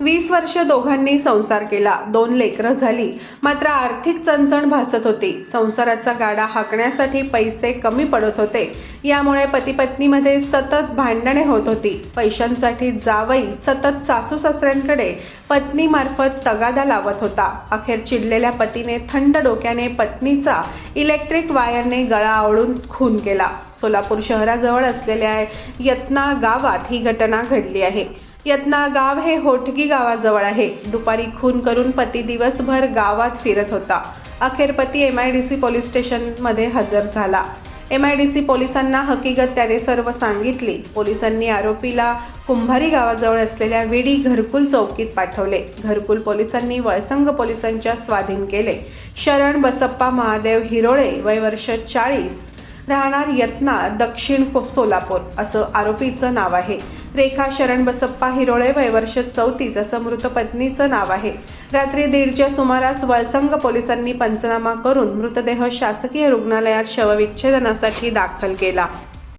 वीस वर्ष दोघांनी संसार केला. दोन लेकरं झाली. मात्र आर्थिक चणचण भासत होती. संसाराचा गाडा हाकण्यासाठी पैसे कमी पडत होते. यामुळे पती पत्नीमध्ये सतत भांडणे होत होती. पैशांसाठी जावई सतत सासू सासऱ्यांकडे पत्नीमार्फत तगादा लावत होता. अखेर चिडलेल्या पतीने थंड डोक्याने पत्नीचा इलेक्ट्रिक वायरने गळा आवळून खून केला. सोलापूर शहराजवळ असलेल्या यत्नाळ गावात ही घटना घडली आहे. यत्नाळ गाव हे होटगी गावाजवळ आहे. दुपारी खून करून पती दिवसभर गावात फिरत होता. अखेर पती M I D C police स्टेशनमध्ये हजर झाला. एम आय डी सी पोलिसांना हकीकत त्याने सर्व सांगितली. पोलिसांनी आरोपीला कुंभारी गावाजवळ असलेल्या विडी घरकुल चौकीत पाठवले. घरकुल पोलिसांनी वळसंग पोलिसांच्या स्वाधीन केले. शरण बसप्पा महादेव हिरोळे वय वर्ष चाळीस. राहणार यत्ना दक्षिण को- सोलापूर असं आरोपीचं नाव आहे. रेखा शरण बसप्पा हिरोळे वयवर्ष चौतीस असं मृत पत्नीचं नाव आहे. रात्री दीडच्या सुमारास वळसंग पोलिसांनी पंचनामा करून मृतदेह शासकीय रुग्णालयात शवविच्छेदनासाठी दाखल केला.